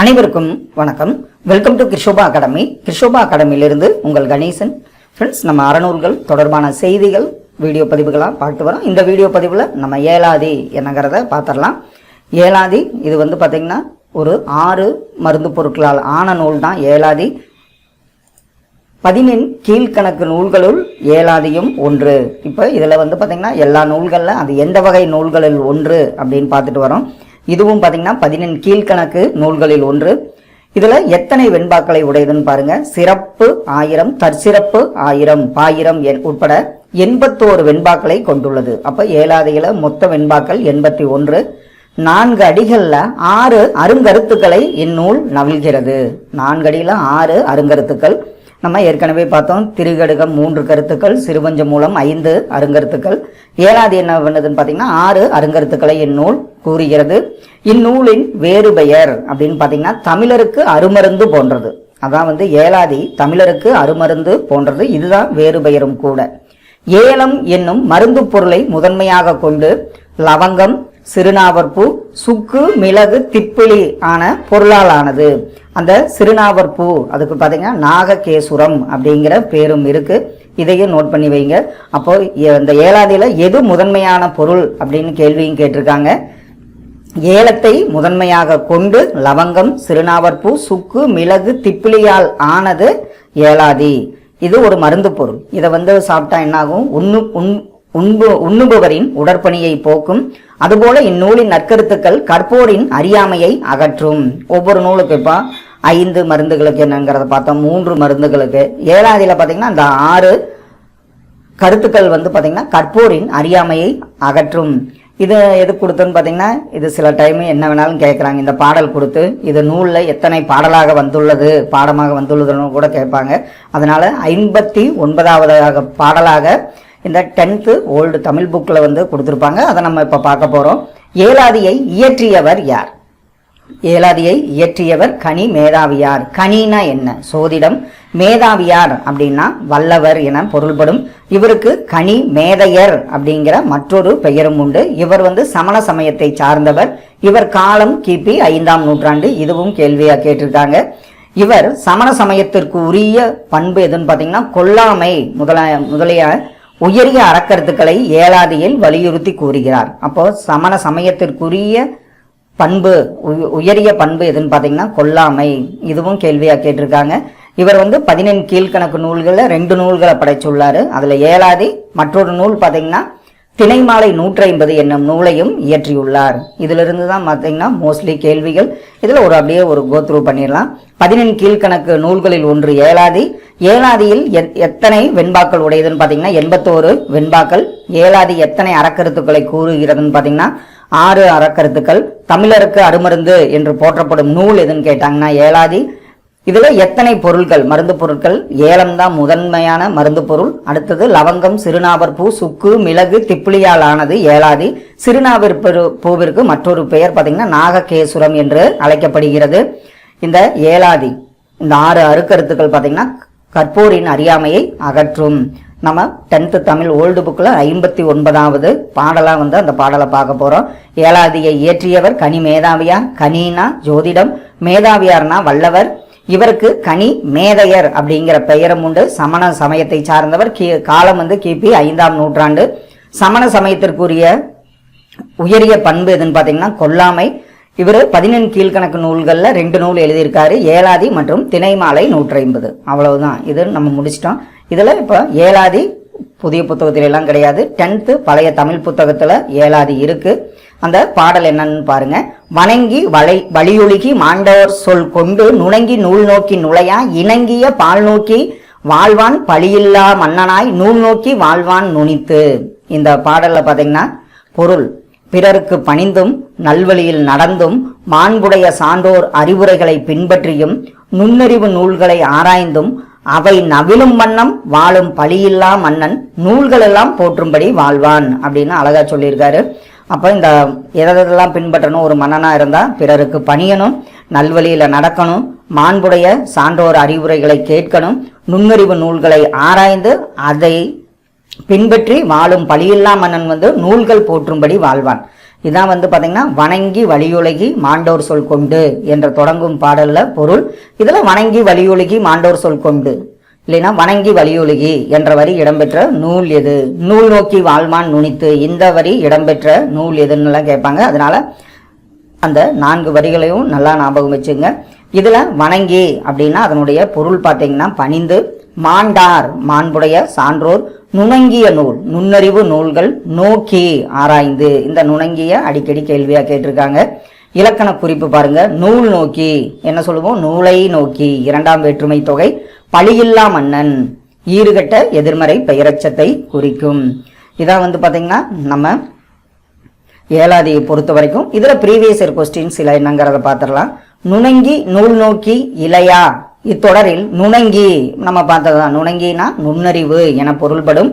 அனைவருக்கும் வணக்கம். Welcome to Krishoba academy Krishoba அகாடமியிலிருந்து உங்கள் கணேசன். ஃப்ரெண்ட்ஸ் நம்ம அறநூல்கள் தொடர்பான செய்திகள் வீடியோ பதிவுகளாக பார்த்து வரோம். இந்த வீடியோ பதிவில் நம்ம ஏலாதி என்னங்கிறத பார்த்துடலாம். ஏலாதி இது வந்து பார்த்திங்கன்னா ஒரு ஆறு மருந்து பொருட்களால் ஆன நூல் தான் ஏலாதி பதினெண் கீழ்கணக்கு நூல்களுள் ஏலாதியும் ஒன்று. இப்போ இதில் வந்து பார்த்திங்கன்னா எல்லா நூல்களில் அது எந்த வகை நூல்களில் ஒன்று அப்படின்னு பார்த்துட்டு வரோம். இதுவும் பார்த்திங்கன்னா பதினெண் கீழ்கணக்கு நூல்களில் ஒன்று. இதில் எத்தனை வெண்பாக்களை உடையதுன்னு பாருங்க. சிறப்பு ஆயிரம் தற்சிறப்பு ஆயிரம் பாயிரம் என் உட்பட எண்பத்தோரு வெண்பாக்களை கொண்டுள்ளது. அப்போ ஏழாதிகள மொத்த வெண்பாக்கள் எண்பத்தி ஒன்று. நான்கு அடிகள்ல ஆறு அருங்கருத்துக்களை இந்நூல் நவிழ்கிறது. நான்கு அடியில ஆறு அருங்கருத்துக்கள். நம்ம ஏற்கனவே பார்த்தோம். திருகடுகம் மூன்று கருத்துக்கள் சிறுவஞ்ச மூலம் ஐந்து அருங்கருத்துக்கள். ஏழாவது என்ன பண்ணுதுன்னு பார்த்தீங்கன்னா ஆறு அருங்கருத்துக்களை இந்நூல் கூறுகிறது. இந்நூலின் வேறு பெயர் அப்படின்னு பார்த்தீங்கன்னா தமிழருக்கு அருமருந்து போன்றது. அதான் வந்து ஏலாதி தமிழருக்கு அருமருந்து போன்றது. இதுதான் வேறு பெயரும் கூட. ஏலம் என்னும் மருந்து பொருளை முதன்மையாக கொண்டு லவங்கம் சிறுநாவற்பூ சுக்கு மிளகு திப்பிலி ஆன பொருளால் ஆனது அந்த சிறுநாவற்பூ அதுக்கு பார்த்தீங்கன்னா நாககேசுரம் அப்படிங்கிற பேரும் இருக்கு. இதையும் நோட் பண்ணி வைங்க. அப்போ இந்த ஏலாதியில் எது முதன்மையான பொருள் அப்படின்னு கேள்வியும் கேட்டிருக்காங்க. ஏலத்தை முதன்மையாக கொண்டு லவங்கம் சிறுநாவற்பூ சுக்கு மிளகு திப்பிலியால் ஆனது ஏலாதி. இது ஒரு மருந்து பொருள். இதை வந்து சாப்பிட்டா என்னாகும்? உண்ணு உண் உண்பு உண்ணுபவரின் உடற்பணியை போக்கும். அதுபோல இந்நூலின் நற்கருத்துக்கள் கற்போரின் அறியாமையை அகற்றும். ஒவ்வொரு நூலுக்கு இப்போ ஐந்து மருந்துகளுக்கு என்னங்கிறத பார்த்தோம். மூன்று மருந்துகளுக்கு. ஏழாவதில் பார்த்தீங்கன்னா அந்த ஆறு கருத்துக்கள் வந்து பார்த்தீங்கன்னா கற்போரின் அறியாமையை அகற்றும். இது எது கொடுத்துன்னு பார்த்தீங்கன்னா இது சில டைம் என்ன வேணாலும் கேட்குறாங்க. இந்த பாடல் கொடுத்து இது நூலில் எத்தனை பாடலாக வந்துள்ளது பாடமாக வந்துள்ளதுன்னு கூட கேட்பாங்க. அதனால் ஐம்பத்தி ஒன்பதாவதாக பாடலாக இந்த டென்த்து ஓல்டு தமிழ் புக்கில் வந்து கொடுத்துருப்பாங்க. அதை நம்ம இப்போ பார்க்க போகிறோம் ஏலாதியை இயற்றியவர் யார்? ஏலாதியை இயற்றியவர் கனி மேதாவியார். கனினா என்ன? சோதிடம். மேதாவியார் அப்படின்னா வல்லவர் என பொருள்படும். இவருக்கு கனி மேதையர் அப்படிங்கிற மற்றொரு பெயரும் உண்டு. இவர் வந்து சமண சமயத்தை சார்ந்தவர். இவர் காலம் கிபி ஐந்தாம் நூற்றாண்டு. இதுவும் கேள்வியா கேட்டிருக்காங்க. இவர் சமண சமயத்திற்கு உரிய பண்பு எதுன்னு பார்த்தீங்கன்னா கொல்லாமை முதல முதலிய உயரிய அறக்கருத்துக்களை ஏலாதியில் வலியுறுத்தி கூறுகிறார். அப்போ சமண சமயத்திற்குரிய பண்பு உயரிய பண்பு எதுன்னு பார்த்தீங்கன்னா கொல்லாமை. இதுவும் கேள்வியாக கேட்டிருக்காங்க. இவர் வந்து பதினெண் கீழ்கணக்கு நூல்களில் ரெண்டு நூல்களை படைச்சுள்ளார். அதில் ஏழாதி மற்றொரு நூல் பார்த்தீங்கன்னா திணைமாலை நூற்றி ஐம்பது என்னும் நூலையும் இயற்றியுள்ளார். இதிலிருந்து தான் பார்த்தீங்கன்னா மோஸ்ட்லி கேள்விகள். இதில் ஒரு அப்படியே ஒரு கோத்ரூ பண்ணிடலாம். பதினெண் கீழ்கணக்கு நூல்களில் ஒன்று ஏழாதி ஏழாதியில் எத்தனை வெண்பாக்கள் உடையதுன்னு பார்த்தீங்கன்னா எண்பத்தோரு வெண்பாக்கள். ஏழாதி எத்தனை அறக்கருத்துக்களை கூறுகிறதுன்னு பார்த்தீங்கன்னா ஆறு அறக்கருத்துக்கள். தமிழருக்கு அருமருந்து என்று போற்றப்படும் நூல் எதுன்னு கேட்டாங்கன்னா ஏழாதி இதில் எத்தனை பொருட்கள் மருந்து பொருட்கள். ஏலம் தான் முதன்மையான மருந்து பொருள். அடுத்தது லவங்கம் சிறுநாவர் பூ சுக்கு மிளகு திப்புளியால் ஆனது ஏலாதி. சிறுநாவர் பூவிற்கு மற்றொரு பெயர் பார்த்தீங்கன்னா நாககேசுரம் என்று அழைக்கப்படுகிறது. இந்த ஏலாதி இந்த ஆறு அருக்கருத்துக்கள் பார்த்தீங்கன்னா கற்பூரின் அறியாமையை அகற்றும். நம்ம டென்த்து தமிழ் ஓல்டு புக்கில் ஐம்பத்தி ஒன்பதாவது பாடலாக வந்து அந்த பாடலை பார்க்க போகிறோம் ஏழாதியை இயற்றியவர் கனி மேதாவியா கனினா ஜோதிடம். மேதாவியார்னா வல்லவர். இவருக்கு கனி மேதையர் அப்படிங்கிற பெயரும் உண்டு. சமண சமயத்தை சார்ந்தவர் கி காலம் வந்து கிபி ஐந்தாம் நூற்றாண்டு. சமண சமயத்திற்குரிய உயரிய பண்பு எதுன்னு பார்த்தீங்கன்னா கொல்லாமை. இவர் பதினெண் கீழ்கணக்கு நூல்களில் ரெண்டு நூல் எழுதியிருக்காரு. ஏழாதி மற்றும் திணைமாலை நூற்றி ஐம்பது அவ்வளவுதான். இது நம்ம முடிச்சிட்டோம். இதில் இப்போ ஏழாதி புதிய புத்தகத்திலெல்லாம் கிடையாது. டென்த்து பழைய தமிழ் புத்தகத்தில் ஏழாதி இருக்குது அந்த பாடல் என்னன்னு பாருங்க. வணங்கி வளை வழியொழுகி மாண்டவர் சொல் கொண்டு நுணங்கி நூல் நோக்கி நுழையா இணங்கிய பால் நோக்கி வாழ்வான் பழியில்லா மன்னனாய் நூல் நோக்கி வாழ்வான் நுனித்து இந்த பாடல்ல பாத்தீங்கன்னா பொருள். பிறருக்கு பணிந்தும் நல்வழியில் நடந்தும் மாண்புடைய சான்றோர் அறிவுரைகளை பின்பற்றியும் நுண்ணறிவு நூல்களை ஆராய்ந்தும் அவை நவிலும் வண்ணம் வாழும் பழியில்லா மன்னன் நூல்கள் எல்லாம் போற்றும்படி வாழ்வான் அப்படின்னு அழகா சொல்லியிருக்காரு. அப்போ இந்த எதெல்லாம் பின்பற்றணும் ஒரு மன்னனாக இருந்தால் பிறருக்கு பணியணும் நல்வழியில் நடக்கணும் மாண்புடைய சான்றோர் அறிவுரைகளை கேட்கணும் நுண்ணறிவு நூல்களை ஆராய்ந்து அதை பின்பற்றி வாழும் பழியில்லா மன்னன் வந்து நூல்கள் போற்றும்படி வாழ்வான். இதான் வந்து பார்த்தீங்கன்னா வணங்கி வலியுலகி மாண்டோர் சொல் கொண்டு என்ற தொடங்கும் பாடலில் பொருள். இதில் வணங்கி வலியுலகி மாண்டோர் சொல் கொண்டு. இல்லைன்னா வணங்கி வழியொழுகி என்ற வரி இடம்பெற்ற நூல் எது? நூல் நோக்கி வாழ்மான் நுனித்து இந்த வரி இடம்பெற்ற நூல் எதுன்னுலாம் கேட்பாங்க. அதனால அந்த நான்கு வரிகளையும் நல்லா ஞாபகம் வச்சுங்க. இதில் வணங்கி அப்படின்னா அதனுடைய பொருள் பார்த்தீங்கன்னா பணிந்து மாண்டார் மாண்புடைய சான்றோர் நுணங்கிய நூல் நுண்ணறிவு நூல்கள் நோக்கி ஆராய்ந்து. இந்த நுணங்கிய அடிக்கடி கேள்வியாக கேட்டிருக்காங்க. இலக்கண குறிப்பு பாருங்க. நூல் நோக்கி என்ன சொல்லுவோம்? நூலை நோக்கி. இரண்டாம் வேற்றுமை தொகை பழியில்லா மன்னன். ஈறுகட்ட எதிர்மறை பெயரச்சத்தை குறிக்கும். இதான் வந்து பாத்தீங்கன்னா நம்ம ஏழாதியை பொறுத்த வரைக்கும் இதுல ப்ரீவியஸ் இயர் கொஸ்டின் சில என்னங்கிறத பார்த்துடலாம் நுணங்கி நூல் நோக்கி இலையா. இத்தொடரில் நுணங்கி நம்ம பார்த்ததுதான். நுணங்கினா நுண்ணறிவு என பொருள்படும்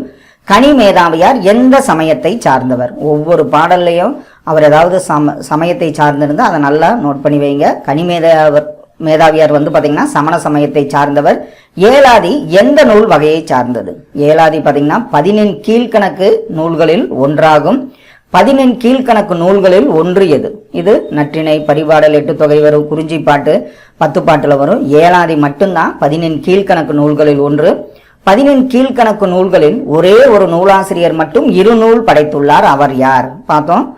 கனி மேதாவியார் எந்த சமயத்தை சார்ந்தவர்? ஒவ்வொரு பாடல்லையும் அவர் ஏதாவது சம சமயத்தை சார்ந்திருந்தா அதை நல்லா நோட் பண்ணி வைங்க. கனிமேதாவர் மேதாவியார் வந்து பாத்தீங்கன்னா சமண சமயத்தை சார்ந்தவர். ஏலாதி எந்த நூல் வகையை சார்ந்தது? ஏலாதி பாத்தீங்கன்னா பதினெண் கீழ்கணக்கு நூல்களில் ஒன்றாகும். பதினெண் கீழ்கணக்கு நூல்களில் ஒன்று எது? இது நற்றிணை பரிபாடல் எட்டு தொகை வரும் குறிஞ்சி பாட்டு பத்து பாட்டுல வரும். ஏழாதி மட்டும்தான் பதினெண் கீழ்கணக்கு நூல்களில் ஒன்று. பதினெண் கீழ்கணக்கு நூல்களில் ஒரே ஒரு நூலாசிரியர் மட்டும் இரு நூல் படைத்துள்ளார். அவர் யார்? பார்த்தோம்.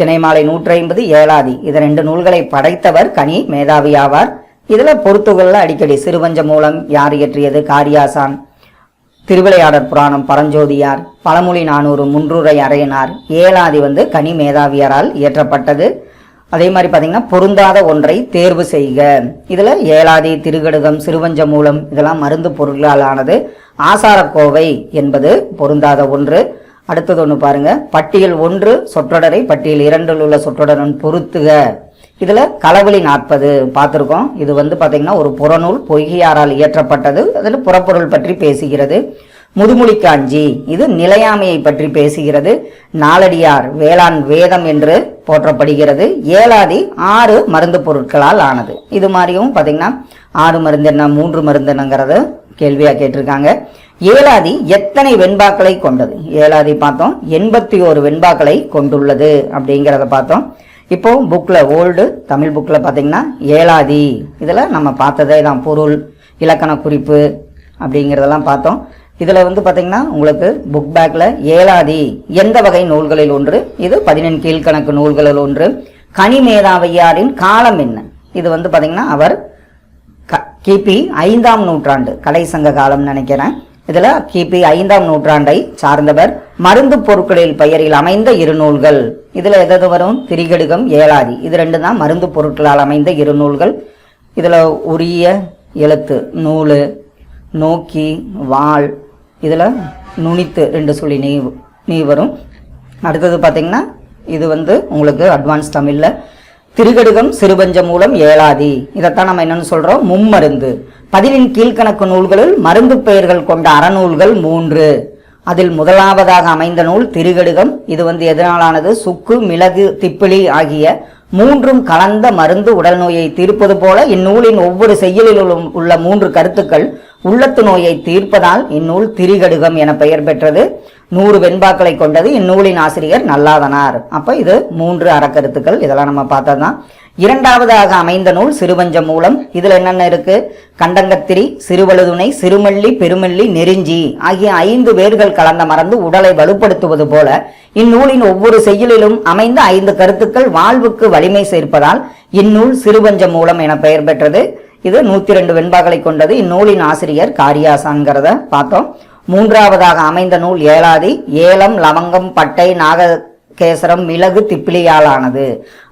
திணைமாலை நூற்றி ஐம்பது ஏழாதி. இது ரெண்டு நூல்களை படைத்தவர் கனி மேதாவி ஆவார் இதுல பொறுத்துகள்ல அடிக்கடி சிறுவஞ்ச மூலம் யார் இயற்றியது காரியாசான். திருவிளையாடற் புராணம் பரஞ்சோதியார். பழமொழி நானூறு முன்றுரை அறையினார். ஏழாதி வந்து கனி மேதாவியரால் இயற்றப்பட்டது. அதே மாதிரி பார்த்தீங்கன்னா பொருந்தாத ஒன்றை தேர்வு செய்க. இதுல ஏழாதி திருகடுகம் சிறுவஞ்ச மூலம் இதெல்லாம் மருந்து பொருள்களால் ஆனது ஆசாரக்கோவை என்பது பொருந்தாத ஒன்று. அடுத்தது ஒன்று பாருங்க. பட்டியல் ஒன்று சொற்றொடரை பட்டியல் இரண்டில் உள்ள சொற்றொடரன் பொருத்துக. இதில் களவழி நாற்பது பார்த்துருக்கோம். இது வந்து பார்த்திங்கன்னா ஒரு புறநூல் பொய்கையாரால் இயற்றப்பட்டது. அதில் புறப்பொருள் பற்றி பேசுகிறது. முதுமொழி காஞ்சி இது நிலையாமையை பற்றி பேசுகிறது. நாலடியார் வேளாண் வேதம் என்று போற்றப்படுகிறது. ஏழாதி ஆறு மருந்து பொருட்களால் ஆனது. இது மாதிரியும் பார்த்தீங்கன்னா ஆறு மருந்து என்ன மூன்று மருந்து கேள்வியாக கேட்டிருக்காங்க. ஏலாதி எத்தனை வெண்பாக்களை கொண்டது? ஏலாதி பார்த்தோம் எண்பத்தி ஒரு வெண்பாக்களை கொண்டுள்ளது அப்படிங்கிறத பார்த்தோம். இப்போ புக்கில் ஓல்டு தமிழ் புக்கில் பார்த்தீங்கன்னா ஏலாதி இதில் நம்ம பார்த்ததே தான் பொருள் இலக்கண குறிப்பு அப்படிங்கிறதெல்லாம் பார்த்தோம். இதில் வந்து பார்த்தீங்கன்னா உங்களுக்கு புக் பேக்கில் ஏலாதி எந்த வகை நூல்களில் ஒன்று? இது பதினெண் கீழ்கணக்கு நூல்களில் ஒன்று. கனிமேதாவையாரின் காலம் என்ன? இது வந்து பார்த்தீங்கன்னா அவர் க- கிபி ஐந்தாம் நூற்றாண்டு கலை சங்க காலம்னு நினைக்கிறேன். இதுல கிபி ஐந்தாம் நூற்றாண்டை சார்ந்தவர் மருந்து பொருட்களில் பெயரில் அமைந்த இரு நூல்கள். இதுல எதது வரும்? திரிகடுகம் ஏலாதி. இது ரெண்டு தான் மருந்து பொருட்களால் அமைந்த இரு நூல்கள். இதுல உரிய எழுத்து நூலு நோக்கி வாள் இதுல நுனித்து ரெண்டு சொல்லி நீ நீ வரும். அடுத்தது பார்த்தீங்கன்னா இது வந்து உங்களுக்கு அட்வான்ஸ் தமிழில் திருகடுகம் சிறுபஞ்ச மூலம் ஏலாதி இதைத்தான் நம்ம என்னன்னு சொல்றோம்? மும்மருந்து. பதிவின் கீழ்கணக்கு நூல்களில் மருந்து பெயர்கள் கொண்ட அறநூல்கள் மூன்று. அதில் முதலாவதாக அமைந்த நூல் திருகடுகம். இது வந்து எதனாலானது? சுக்கு மிளகு திப்பிலி ஆகிய மூன்றும் கலந்த மருந்து உடல் நோயை தீர்ப்பது போல இந்நூலின் ஒவ்வொரு செய்யலிலும் உள்ள மூன்று கருத்துக்கள் உள்ளத்து நோயை தீர்ப்பதால் இந்நூல் திரிகடுகம் என பெயர் பெற்றது. நூறு வெண்பாக்களை கொண்டது இந்நூலின் ஆசிரியர் நல்லாதனார். அப்ப இது மூன்று அறக்கருத்துக்கள். இதெல்லாம் நம்ம பார்த்ததுதான். இரண்டாவதாக அமைந்த நூல் சிறுவஞ்ச மூலம். இதுல என்னென்ன இருக்கு? கண்டங்கத்திரி சிறுவழுதுணை சிறுமல்லி பெருமல்லி நெருஞ்சி ஆகிய ஐந்து வேர்கள் கலந்த மறந்து உடலை வலுப்படுத்துவது போல இந்நூலின் ஒவ்வொரு செய்யுளிலும் அமைந்த ஐந்து கருத்துக்கள் வாழ்வுக்கு வலிமை சேர்ப்பதால் இந்நூல் சிறுவஞ்ச மூலம் என பெயர் பெற்றது. இது நூத்தி ரெண்டு வெண்பாக்களை கொண்டது. இந்நூலின் ஆசிரியர் காரியாசான்கிறத பார்த்தோம். மூன்றாவதாக அமைந்த நூல் ஏலாதி ஏலம் லவங்கம் பட்டை நாககேசரம் மிளகு திப்பிலியாலானது.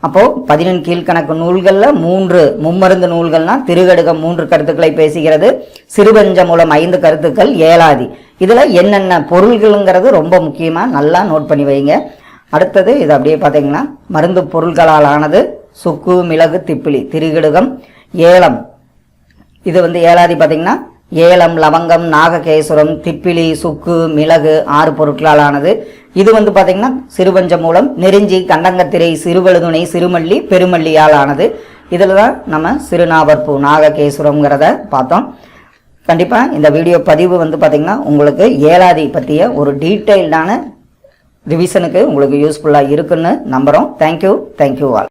அப்போ பதினெண் கீழ்கணக்கு நூல்கள்ல மூன்று மும்மருந்து நூல்கள்னா திருகடுகம் மூன்று கருத்துக்களை பேசுகிறது. சிறுபஞ்ச மூலம் ஐந்து கருத்துக்கள் ஏலாதி இதுல என்னென்ன பொருள்களுங்கிறது ரொம்ப முக்கியமா நல்லா நோட் பண்ணி வைங்க. அடுத்தது இது அப்படியே பார்த்தீங்கன்னா மருந்து பொருள்களால் ஆனது சுக்கு மிளகு திப்பிலி திருகடுகம் ஏலம். இது வந்து ஏலாதி பார்த்தீங்கன்னா ஏலம் லவங்கம் நாககேசுரம் திப்பிலி சுக்கு மிளகு ஆறு பொருட்களால் ஆனது இது வந்து பார்த்தீங்கன்னா சிறுபஞ்ச மூலம் நெருஞ்சி கண்டங்கத்திரை சிறுவழுதுணை சிறுமல்லி பெருமல்லியால் ஆனது இதில் தான் நம்ம சிறுநாவற்பூ நாககேசுரம்ங்கிறத பார்த்தோம். கண்டிப்பாக இந்த வீடியோ பதிவு வந்து பார்த்திங்கன்னா உங்களுக்கு ஏலாதி பற்றிய ஒரு டீட்டெயில்டான ரிவிஷனுக்கு உங்களுக்கு யூஸ்ஃபுல்லாக இருக்குன்னு நம்புகிறோம் தேங்க்யூ தேங்க்யூ ஆல்